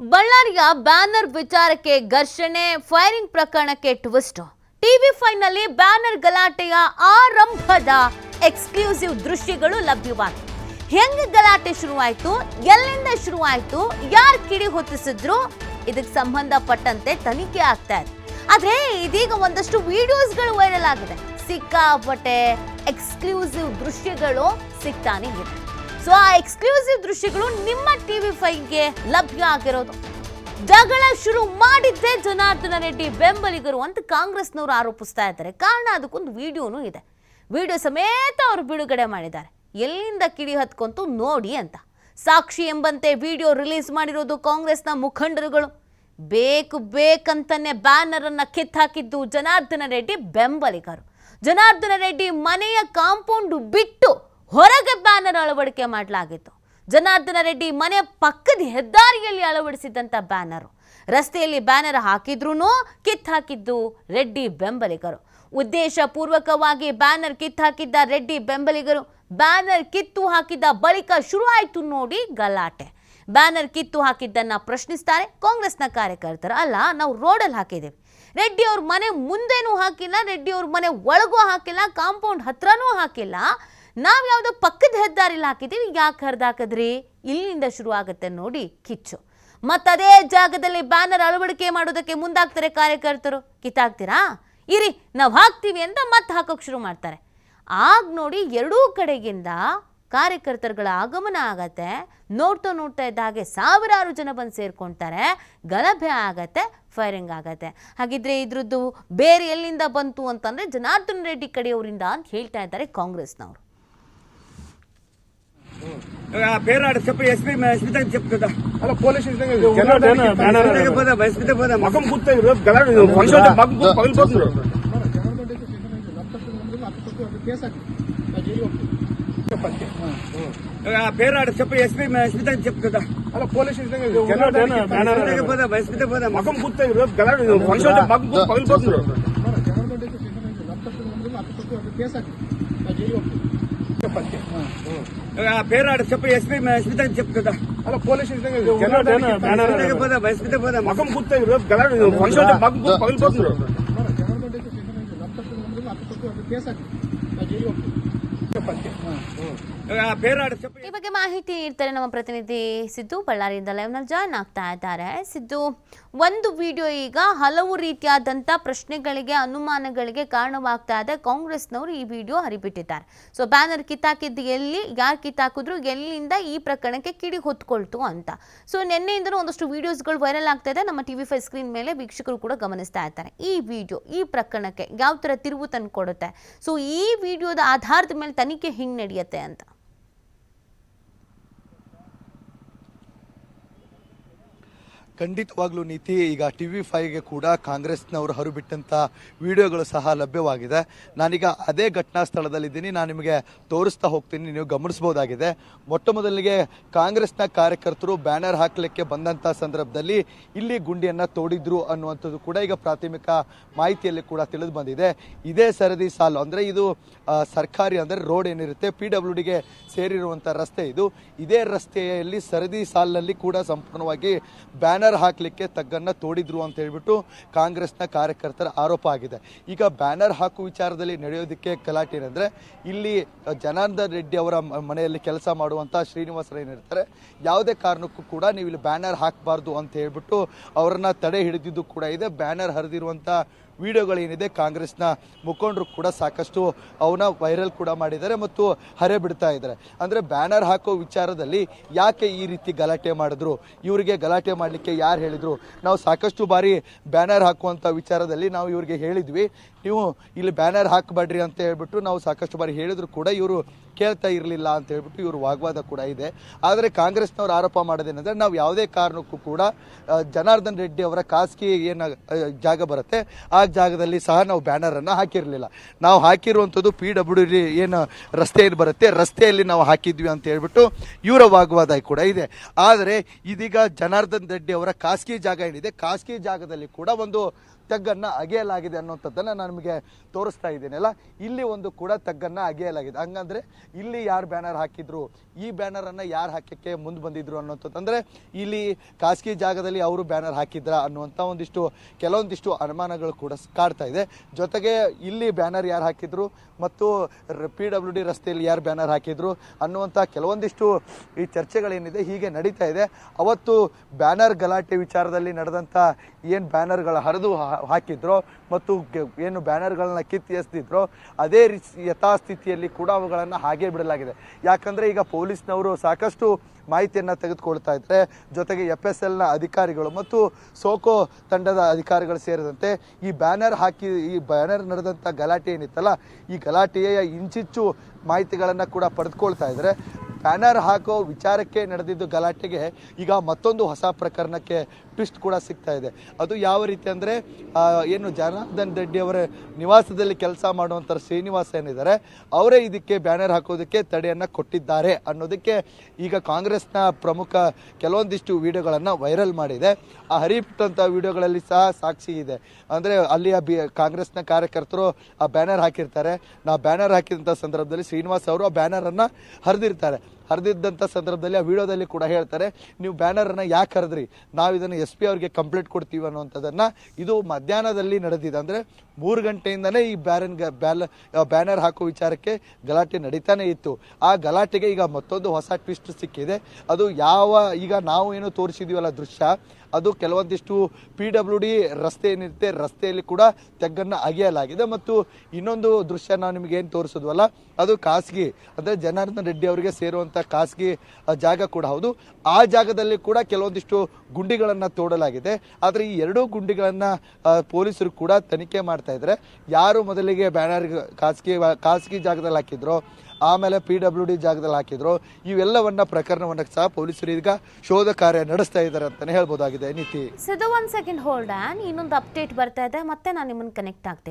ಬಳ್ಳಾರಿಯ ಬ್ಯಾನರ್ ವಿಚಾರಕ್ಕೆ ಘರ್ಷಣೆ, ಫೈರಿಂಗ್ ಪ್ರಕರಣಕ್ಕೆ ಟ್ವಿಸ್ಟ್. ಟಿವಿ ಫೈನಲ್ಲಿ ಬ್ಯಾನರ್ ಗಲಾಟೆಯ ಆರಂಭದ ಎಕ್ಸ್ಕ್ಲೂಸಿವ್ ದೃಶ್ಯಗಳು ಲಭ್ಯವಾಗಿದೆ ಹೆಂಗ್ ಗಲಾಟೆ ಶುರುವಾಯಿತು, ಎಲ್ಲಿಂದ ಶುರುವಾಯಿತು, ಯಾರು ಕಿಡಿ ಹೊತ್ತಿಸಿದ್ರು, ಇದಕ್ಕೆ ಸಂಬಂಧಪಟ್ಟಂತೆ ತನಿಖೆ ಆಗ್ತಾ ಇದೆ. ಆದ್ರೆ ಇದೀಗ ಒಂದಷ್ಟು ವಿಡಿಯೋಸ್ಗಳು ವೈರಲ್ ಆಗಿದೆ. ಸಿಕ್ಕಾಪಟ್ಟೆ ಎಕ್ಸ್ಕ್ಲೂಸಿವ್ ದೃಶ್ಯಗಳು ಸಿಗ್ತಾನೆ ಇದೆ. ಸೊ ಆ ಎಕ್ಸ್ಕ್ಲೂಸಿವ್ ದೃಶ್ಯಗಳು ನಿಮ್ಮ ಟಿವಿ ಫೈವ್ಗೆ ಲಭ್ಯ ಆಗಿರೋದು. ಜಗಳ ಶುರು ಮಾಡಿದ್ದೇ ಜನಾರ್ದನ ರೆಡ್ಡಿ ಬೆಂಬಲಿಗರು ಅಂತ ಕಾಂಗ್ರೆಸ್ನವರು ಆರೋಪಿಸ್ತಾ ಇದ್ದಾರೆ. ಕಾರಣ ಅದಕ್ಕೊಂದು ವಿಡಿಯೋನೂ ಇದೆ. ವಿಡಿಯೋ ಸಮೇತ ಅವರು ಬಿಡುಗಡೆ ಮಾಡಿದ್ದಾರೆ. ಎಲ್ಲಿಂದ ಕಿಡಿ ಹತ್ಕೊಂತು ನೋಡಿ ಅಂತ. ಸಾಕ್ಷಿ ಎಂಬಂತೆ ವಿಡಿಯೋ ರಿಲೀಸ್ ಮಾಡಿರೋದು ಕಾಂಗ್ರೆಸ್ನ ಮುಖಂಡರುಗಳು. ಬೇಕು ಬೇಕಂತಾನೆ ಬ್ಯಾನರ್ ಅನ್ನ ಕಿತ್ತಾಕಿದ್ದು ಜನಾರ್ದನ ರೆಡ್ಡಿ ಬೆಂಬಲಿಗರು. ಜನಾರ್ದನ ರೆಡ್ಡಿ ಮನೆಯ ಕಾಂಪೌಂಡ್ ಬಿಟ್ಟು ಹೊರಗೆ ಬ್ಯಾನರ್ ಅಳವಡಿಕೆ ಮಾಡಲಾಗಿತ್ತು. ಜನಾರ್ದನ ರೆಡ್ಡಿ ಮನೆ ಪಕ್ಕದ ಹೆದ್ದಾರಿಯಲ್ಲಿ ಅಳವಡಿಸಿದಂಥ ಬ್ಯಾನರು. ರಸ್ತೆಯಲ್ಲಿ ಬ್ಯಾನರ್ ಹಾಕಿದ್ರೂ ಕಿತ್ ಹಾಕಿದ್ದು ರೆಡ್ಡಿ ಬೆಂಬಲಿಗರು. ಉದ್ದೇಶ ಪೂರ್ವಕವಾಗಿ ಬ್ಯಾನರ್ ಕಿತ್ ಹಾಕಿದ್ದ ರೆಡ್ಡಿ ಬೆಂಬಲಿಗರು. ಬ್ಯಾನರ್ ಕಿತ್ತು ಹಾಕಿದ ಬಳಿಕ ಶುರು ಆಯಿತು ನೋಡಿ ಗಲಾಟೆ. ಬ್ಯಾನರ್ ಕಿತ್ತು ಹಾಕಿದ್ದನ್ನು ಪ್ರಶ್ನಿಸ್ತಾರೆ ಕಾಂಗ್ರೆಸ್ನ ಕಾರ್ಯಕರ್ತರು. ಅಲ್ಲ, ನಾವು ರೋಡಲ್ಲಿ ಹಾಕಿದ್ದೇವೆ. ರೆಡ್ಡಿ ಅವ್ರ ಮನೆ ಮುಂದೆನೂ ಹಾಕಿಲ್ಲ, ರೆಡ್ಡಿ ಅವ್ರ ಮನೆ ಒಳಗೂ ಹಾಕಿಲ್ಲ, ಕಾಂಪೌಂಡ್ ಹತ್ರನೂ ಹಾಕಿಲ್ಲ. ನಾವು ಯಾವುದೋ ಪಕ್ಕದ ಹೆದ್ದಾರಿಲಿ ಹಾಕಿದ್ದೀವಿ ಯಾಕೆ ಹರಿದಾಕಿದ್ರಿ? ಇಲ್ಲಿಂದ ಶುರು ಆಗುತ್ತೆ ನೋಡಿ ಕಿಚ್ಚು. ಮತ್ತದೇ ಜಾಗದಲ್ಲಿ ಬ್ಯಾನರ್ ಅಳವಡಿಕೆ ಮಾಡೋದಕ್ಕೆ ಮುಂದಾಗ್ತಾರೆ ಕಾರ್ಯಕರ್ತರು. ಕಿತ್ತಾಗ್ತೀರಾ? ಇರಿ, ನಾವು ಹಾಕ್ತೀವಿ ಅಂತ ಮತ್ತೆ ಹಾಕೋಕೆ ಶುರು ಮಾಡ್ತಾರೆ. ಆಗ ನೋಡಿ ಎರಡೂ ಕಡೆಗಿಂದ ಕಾರ್ಯಕರ್ತರುಗಳ ಆಗಮನ ಆಗತ್ತೆ. ನೋಡ್ತಾ ನೋಡ್ತಾ ಇದ್ದ ಹಾಗೆ ಸಾವಿರಾರು ಜನ ಬಂದು ಸೇರ್ಕೊಳ್ತಾರೆ ಗಲಭೆ ಆಗತ್ತೆ, ಫೈರಿಂಗ್ ಆಗತ್ತೆ. ಹಾಗಿದ್ರೆ ಇದ್ರದ್ದು ಬೇರೆ ಎಲ್ಲಿಂದ ಬಂತು ಅಂತಂದ್ರೆ ಜನಾರ್ದನ್ ರೆಡ್ಡಿ ಕಡೆಯವರಿಂದ ಅಂತ ಹೇಳ್ತಾ ಇದ್ದಾರೆ ಕಾಂಗ್ರೆಸ್ನವರು. పేరు ఆడ చెప్పు ఎస్పీ ఎస్పీతో చెప్తుందా అలా పోలీస్ స్టేషన్ పోదాం ఎస్పీతో పోదాం. మకం గుర్తాయి మకం పగిలిపోతున్నారు పేరు ఆడ చెప్పు ఎస్పీ ఎస్పీతో చెప్తుందా అలా పోలీస్ పోతే పోదాం ఎస్పీతో పోదాం. మకం గుర్తాయి మకం పగిలిపోతున్నారు కేసు అంటే మకం గుర్తు పగిలిపోతున్నారు పేరాడు చెప్పు ఎస్పీ స్మితకి చెప్తుందా అలా పోలీస్ స్టేషన్ బ్యానర్ పోదా స్మిత పోదా మకం గుర్తు రేపు గలాడు మనుషులు అంటే మకం గుర్తు పగిలిపోతున్నారు పేరాడు చెప్పు ಈ ಬಗ್ಗೆ ಮಾಹಿತಿ ನೀಡ್ತಾರೆ ನಮ್ಮ ಪ್ರತಿನಿಧಿ ಸಿದ್ದು ಬಳ್ಳಾರಿಯಿಂದ ಲೈವ್ನಲ್ಲಿ ಜಾಯ್ನ್ ಆಗ್ತಾ ಇದ್ದಾರೆ ಸಿದ್ದು ಒಂದು ವಿಡಿಯೋ ಈಗ ಹಲವು ರೀತಿಯಾದಂಥ ಪ್ರಶ್ನೆಗಳಿಗೆ, ಅನುಮಾನಗಳಿಗೆ ಕಾರಣವಾಗ್ತಾ ಇದೆ. ಕಾಂಗ್ರೆಸ್ನವರು ಈ ವಿಡಿಯೋ ಹರಿಬಿಟ್ಟಿದ್ದಾರೆ. ಸೊ ಬ್ಯಾನರ್ ಕಿತ್ತಾಕಿದ್ದು ಎಲ್ಲಿ, ಯಾರು ಕಿತ್ತಾಕಿದ್ರು, ಎಲ್ಲಿಂದ ಈ ಪ್ರಕರಣಕ್ಕೆ ಕಿಡಿ ಹೊತ್ಕೊಳ್ತು ಅಂತ. ಸೊ ನಿನ್ನೆಯಿಂದಲೂ ಒಂದಷ್ಟು ವಿಡಿಯೋಸ್ಗಳು ವೈರಲ್ ಆಗ್ತಾ ಇದೆ. ನಮ್ಮ ಟಿವಿ ಫೈವ್ ಸ್ಕ್ರೀನ್ ಮೇಲೆ ವೀಕ್ಷಕರು ಕೂಡ ಗಮನಿಸ್ತಾ ಇರ್ತಾರೆ ಈ ವಿಡಿಯೋ, ಈ ಪ್ರಕರಣಕ್ಕೆ ಯಾವ ಥರ ತಿರುವು ತಂದು ಕೊಡುತ್ತೆ ಸೊ ಈ ವಿಡಿಯೋದ ಆಧಾರದ ಮೇಲೆ ತನಿಖೆ ಹಿಂಗೆ ನಡೆಯುತ್ತೆ ಅಂತ. ಖಂಡಿತವಾಗ್ಲೂ ನೀತಿ, ಈಗ ಟಿ ವಿ ಫೈವ್ಗೆ ಕೂಡ ಕಾಂಗ್ರೆಸ್ನವರು ಹರುಬಿಟ್ಟಂತ ವಿಡಿಯೋಗಳು ಸಹ ಲಭ್ಯವಾಗಿದೆ. ನಾನೀಗ ಅದೇ ಘಟನಾ ಸ್ಥಳದಲ್ಲಿದ್ದೀನಿ. ನಾನು ನಿಮಗೆ ತೋರಿಸ್ತಾ ಹೋಗ್ತೀನಿ. ನೀವು ಗಮನಿಸಬಹುದಾಗಿದೆ ಮೊಟ್ಟ ಮೊದಲಿಗೆ ಕಾಂಗ್ರೆಸ್ನ ಕಾರ್ಯಕರ್ತರು ಬ್ಯಾನರ್ ಹಾಕಲಿಕ್ಕೆ ಬಂದಂತ ಸಂದರ್ಭದಲ್ಲಿ ಇಲ್ಲಿ ಗುಂಡಿಯನ್ನ ತೋಡಿದ್ರು ಅನ್ನುವಂಥದ್ದು ಕೂಡ ಈಗ ಪ್ರಾಥಮಿಕ ಮಾಹಿತಿಯಲ್ಲಿ ಕೂಡ ತಿಳಿದು ಬಂದಿದೆ. ಇದೇ ಸರದಿ ಸಾಲು, ಅಂದ್ರೆ ಇದು ಸರ್ಕಾರಿ, ಅಂದ್ರೆ ರೋಡ್ ಏನಿರುತ್ತೆ ಪಿ ಡಬ್ಲ್ಯೂ ಡಿಗೆ ಸೇರಿರುವಂತ ರಸ್ತೆ ಇದು. ಇದೇ ರಸ್ತೆಯಲ್ಲಿ ಸರದಿ ಸಾಲಿನಲ್ಲಿ ಕೂಡ ಸಂಪೂರ್ಣವಾಗಿ ಬ್ಯಾನರ್ ಹಾಕಲಿಕ್ಕೆ ತಗ್ಗನ್ನು ತೋಡಿದ್ರು ಅಂತ ಹೇಳ್ಬಿಟ್ಟು ಕಾಂಗ್ರೆಸ್ನ ಕಾರ್ಯಕರ್ತರ ಆರೋಪ ಆಗಿದೆ. ಈಗ ಬ್ಯಾನರ್ ಹಾಕುವ ವಿಚಾರದಲ್ಲಿ ನಡೆಯೋದಕ್ಕೆ ಗಲಾಟೆ ಏನಂದರೆ ಇಲ್ಲಿ ಜನಾರ್ದನ್ ರೆಡ್ಡಿ ಅವರ ಮನೆಯಲ್ಲಿ ಕೆಲಸ ಮಾಡುವಂಥ ಶ್ರೀನಿವಾಸರು ಏನಿರ್ತಾರೆ ಯಾವುದೇ ಕಾರಣಕ್ಕೂ ಕೂಡ ನೀವು ಇಲ್ಲಿ ಬ್ಯಾನರ್ ಹಾಕಬಾರ್ದು ಅಂತ ಹೇಳ್ಬಿಟ್ಟು ಅವರನ್ನ ತಡೆ ಹಿಡಿದಿದ್ದು ಕೂಡ ಇದೆ. ಬ್ಯಾನರ್ ಹರಿದಿರುವಂತ ವಿಡಿಯೋಗಳೇನಿದೆ ಕಾಂಗ್ರೆಸ್ನ ಮುಖಂಡರು ಕೂಡ ಸಾಕಷ್ಟು ಅವನ ವೈರಲ್ ಕೂಡ ಮಾಡಿದ್ದಾರೆ ಮತ್ತು ಹರೆ ಬಿಡ್ತಾ ಇದ್ದಾರೆ. ಅಂದರೆ ಬ್ಯಾನರ್ ಹಾಕೋ ವಿಚಾರದಲ್ಲಿ ಯಾಕೆ ಈ ರೀತಿ ಗಲಾಟೆ ಮಾಡಿದ್ರು? ಇವರಿಗೆ ಗಲಾಟೆ ಮಾಡಲಿಕ್ಕೆ ಯಾರು ಹೇಳಿದರು? ನಾವು ಸಾಕಷ್ಟು ಬಾರಿ ಬ್ಯಾನರ್ ಹಾಕುವಂಥ ವಿಚಾರದಲ್ಲಿ ನಾವು ಇವರಿಗೆ ಹೇಳಿದ್ವಿ. ನೀವು ಇಲ್ಲಿ ಬ್ಯಾನರ್ ಹಾಕಬೇಡ್ರಿ ಅಂತ ಹೇಳ್ಬಿಟ್ಟು ನಾವು ಸಾಕಷ್ಟು ಬಾರಿ ಹೇಳಿದ್ರು ಕೂಡ ಇವರು ಕೇಳ್ತಾ ಇರಲಿಲ್ಲ ಅಂತ ಹೇಳ್ಬಿಟ್ಟು ಇವರು ವಾಗ್ವಾದ ಕೂಡ ಇದೆ. ಆದರೆ ಕಾಂಗ್ರೆಸ್ನವರು ಆರೋಪ ಮಾಡೋದೇನೆಂದರೆ ನಾವು ಯಾವುದೇ ಕಾರಣಕ್ಕೂ ಕೂಡ ಜನಾರ್ದನ್ ರೆಡ್ಡಿ ಅವರ ಖಾಸಗಿ ಏನು ಜಾಗ ಬರುತ್ತೆ, ಆ ಜಾಗದಲ್ಲಿ ಸಹ ನಾವು ಬ್ಯಾನರನ್ನು ಹಾಕಿರಲಿಲ್ಲ. ನಾವು ಹಾಕಿರುವಂಥದ್ದು ಪಿ ಡಬ್ಲ್ಯೂ ಡಿ ಏನು ರಸ್ತೆ ಏನು ಬರುತ್ತೆ, ರಸ್ತೆಯಲ್ಲಿ ನಾವು ಹಾಕಿದ್ವಿ ಅಂತ ಹೇಳ್ಬಿಟ್ಟು ಇವರ ವಾಗ್ವಾದ ಕೂಡ ಇದೆ. ಆದರೆ ಇದೀಗ ಜನಾರ್ದನ್ ರೆಡ್ಡಿ ಅವರ ಖಾಸಗಿ ಜಾಗ ಏನಿದೆ, ಖಾಸಗಿ ಜಾಗದಲ್ಲಿ ಕೂಡ ಒಂದು ತಗ್ಗನ್ನ ಅಗೆಯಲಾಗಿದೆ ಅನ್ನೋಂಥದ್ದನ್ನು ನಾನು ನಿಮಗೆ ತೋರಿಸ್ತಾ ಇದ್ದೀನಲ್ಲ ಇಲ್ಲಿ ಒಂದು ಕೂಡ ತಗ್ಗನ್ನು ಅಗೆಯಲಾಗಿದೆ. ಹಂಗಂದರೆ ಇಲ್ಲಿ ಯಾರು ಬ್ಯಾನರ್ ಹಾಕಿದ್ರು, ಈ ಬ್ಯಾನರನ್ನು ಯಾರು ಹಾಕೋಕ್ಕೆ ಮುಂದೆ ಬಂದಿದ್ರು ಅನ್ನೋಂಥದ್ದು ಇಲ್ಲಿ ಖಾಸಗಿ ಜಾಗದಲ್ಲಿ ಅವರು ಬ್ಯಾನರ್ ಹಾಕಿದ್ರ ಅನ್ನುವಂಥ ಒಂದಿಷ್ಟು, ಕೆಲವೊಂದಿಷ್ಟು ಅನುಮಾನಗಳು ಕೂಡ ಕಾಡ್ತಾ ಇದೆ. ಜೊತೆಗೆ ಇಲ್ಲಿ ಬ್ಯಾನರ್ ಯಾರು ಹಾಕಿದ್ರು ಮತ್ತು ಪಿ ಡಬ್ಲ್ಯೂ ಡಿ ರಸ್ತೆಯಲ್ಲಿ ಯಾರು ಬ್ಯಾನರ್ ಹಾಕಿದ್ರು ಅನ್ನುವಂಥ ಕೆಲವೊಂದಿಷ್ಟು ಈ ಚರ್ಚೆಗಳೇನಿದೆ, ಹೀಗೆ ನಡೀತಾ ಇದೆ. ಅವತ್ತು ಬ್ಯಾನರ್ ಗಲಾಟೆ ವಿಚಾರದಲ್ಲಿ ನಡೆದಂಥ ಏನು ಬ್ಯಾನರ್ಗಳ ಹರಿದು ಹಾಕಿದ್ರೋ ಮತ್ತು ಏನು ಬ್ಯಾನರ್ಗಳನ್ನ ಕಿತ್ತಿ ಎಸ್ದಿದ್ರು ಅದೇ ಯಥಾಸ್ಥಿತಿಯಲ್ಲಿ ಕೂಡ ಅವುಗಳನ್ನು ಹಾಗೆ ಬಿಡಲಾಗಿದೆ. ಯಾಕಂದ್ರೆ ಈಗ ಪೊಲೀಸ್ನವರು ಸಾಕಷ್ಟು ಮಾಹಿತಿಯನ್ನು ತೆಗೆದುಕೊಳ್ತಾ ಇದ್ದಾರೆ ಜೊತೆಗೆ ಎಫ್ ಎಸ್ ಎಲ್ನ ಅಧಿಕಾರಿಗಳು ಮತ್ತು ಸೋಕೋ ತಂಡದ ಅಧಿಕಾರಿಗಳು ಸೇರಿದಂತೆ ಈ ಬ್ಯಾನರ್ ಹಾಕಿ, ಈ ಬ್ಯಾನರ್ ನಡೆದಂಥ ಗಲಾಟೆ ಏನಿತ್ತಲ್ಲ, ಈ ಗಲಾಟೆಯ ಇಂಚಿಚ್ಚು ಮಾಹಿತಿಗಳನ್ನು ಕೂಡ ಪಡೆದುಕೊಳ್ತಾ ಇದ್ದಾರೆ ಬ್ಯಾನರ್ ಹಾಕೋ ವಿಚಾರಕ್ಕೆ ನಡೆದಿದ್ದು ಗಲಾಟೆಗೆ ಈಗ ಮತ್ತೊಂದು ಹೊಸ ಪ್ರಕರಣಕ್ಕೆ ಟ್ವಿಸ್ಟ್ ಕೂಡ ಸಿಗ್ತಾ ಇದೆ. ಅದು ಯಾವ ರೀತಿ ಅಂದರೆ ಏನು ಜನಾರ್ದನ್ ರೆಡ್ಡಿ ಅವರ ನಿವಾಸದಲ್ಲಿ ಕೆಲಸ ಮಾಡುವಂಥ ಶ್ರೀನಿವಾಸ ಏನಿದ್ದಾರೆ, ಅವರೇ ಇದಕ್ಕೆ ಬ್ಯಾನರ್ ಹಾಕೋದಕ್ಕೆ ತಡೆಯನ್ನು ಕೊಟ್ಟಿದ್ದಾರೆ ಅನ್ನೋದಕ್ಕೆ ಈಗ ಕಾಂಗ್ರೆಸ್ನ ಪ್ರಮುಖ ಕೆಲವೊಂದಿಷ್ಟು ವಿಡಿಯೋಗಳನ್ನು ವೈರಲ್ ಮಾಡಿದೆ. ಆ ಹರಿಬಿಟ್ಟಂಥ ವಿಡಿಯೋಗಳಲ್ಲಿ ಸಹ ಸಾಕ್ಷಿ ಇದೆ. ಅಂದರೆ ಅಲ್ಲಿಯ ಬಿ, ಕಾಂಗ್ರೆಸ್ನ ಕಾರ್ಯಕರ್ತರು ಆ ಬ್ಯಾನರ್ ಹಾಕಿರ್ತಾರೆ. ನಾ ಬ್ಯಾನರ್ ಹಾಕಿದಂಥ ಸಂದರ್ಭದಲ್ಲಿ ಶ್ರೀನಿವಾಸ್ ಅವರು ಆ ಬ್ಯಾನರನ್ನು ಹರಿದಿರ್ತಾರೆ. ಹರಿದಿದ್ದಂಥ ಸಂದರ್ಭದಲ್ಲಿ ಆ ವಿಡಿಯೋದಲ್ಲಿ ಕೂಡ ಹೇಳ್ತಾರೆ, ನೀವು ಬ್ಯಾನರನ್ನು ಯಾಕೆ ಹರಿದ್ರಿ? ನಾವು ಇದನ್ನು ಎಸ್ ಪಿ ಅವ್ರಿಗೆ ಕಂಪ್ಲೇಂಟ್ ಕೊಡ್ತೀವಿ ಅನ್ನೋವಂಥದ್ದನ್ನು ಇದು ಮಧ್ಯಾಹ್ನದಲ್ಲಿ ನಡೆದಿದೆ. ಅಂದರೆ ಮೂರು ಗಂಟೆಯಿಂದನೇ ಈ ಬ್ಯಾರನ್ ಬ್ಯಾಲ ಬ್ಯಾನರ್ ಹಾಕೋ ವಿಚಾರಕ್ಕೆ ಗಲಾಟೆ ನಡೀತಾನೆ ಇತ್ತು. ಆ ಗಲಾಟೆಗೆ ಈಗ ಮತ್ತೊಂದು ಹೊಸ ಟ್ವಿಸ್ಟ್ ಸಿಕ್ಕಿದೆ. ಅದು ಯಾವ, ಈಗ ನಾವು ಏನು ತೋರಿಸಿದೀವಲ್ಲ ದೃಶ್ಯ ಅದು ಕೆಲವೊಂದಿಷ್ಟು ಪಿ ಡಬ್ಲ್ಯೂ ಡಿ ರಸ್ತೆ ಏನಿರುತ್ತೆ, ರಸ್ತೆಯಲ್ಲಿ ಕೂಡ ತೆಗ್ಗನ್ನು ಅಗೆಯಲಾಗಿದೆ. ಮತ್ತು ಇನ್ನೊಂದು ದೃಶ್ಯ ನಾವು ನಿಮಗೆ ಏನು ತೋರಿಸಿದ್ವಲ್ಲ, ಅದು ಖಾಸಗಿ, ಅಂದರೆ ಜನಾರ್ದನ ರೆಡ್ಡಿ ಅವರಿಗೆ ಸೇರುವಂಥ ಖಾಸಗಿ ಜಾಗ ಕೂಡ ಹೌದು. ಆ ಜಾಗದಲ್ಲಿ ಕೂಡ ಕೆಲವೊಂದಿಷ್ಟು ಗುಂಡಿಗಳನ್ನು ತೋಡಲಾಗಿದೆ. ಆದರೆ ಈ ಎರಡೂ ಗುಂಡಿಗಳನ್ನು ಪೊಲೀಸರು ಕೂಡ ತನಿಖೆ ಮಾಡ್ತಾ ಇದ್ದಾರೆ. ಯಾರು ಮೊದಲಿಗೆ ಬ್ಯಾನರ್ ಖಾಸಗಿ ಖಾಸಗಿ ಜಾಗದಲ್ಲಿ ಹಾಕಿದ್ರು ಆಮೇಲೆ ಪಿ ಡಬ್ಲ್ಯೂ ಡಿ ಜಾಗದಲ್ಲಿ ಹಾಕಿದ್ರು. ಇವೆಲ್ಲವನ್ನ ಪ್ರಕರಣವನ್ನ ಸಹ ಪೊಲೀಸರು ಈಗ ಶೋಧ ಕಾರ್ಯ ನಡೆಸ್ತಾ ಇದ್ದಾರೆ ಅಂತಾನೆ ಹೇಳ್ಬೋದಾಗಿದೆ. ನೀತಿ. ಸದ ಒಂದ್ ಸೆಕೆಂಡ್ ಹೋಲ್ಡ್ ಆನ್ ಇನ್ನೊಂದು ಅಪ್ಡೇಟ್ ಬರ್ತಾ ಇದೆ. ಮತ್ತೆ ನಾನು ನಿಮ್ಮನ್ನ ಕನೆಕ್ಟ್ ಆಗ್ತೀನಿ.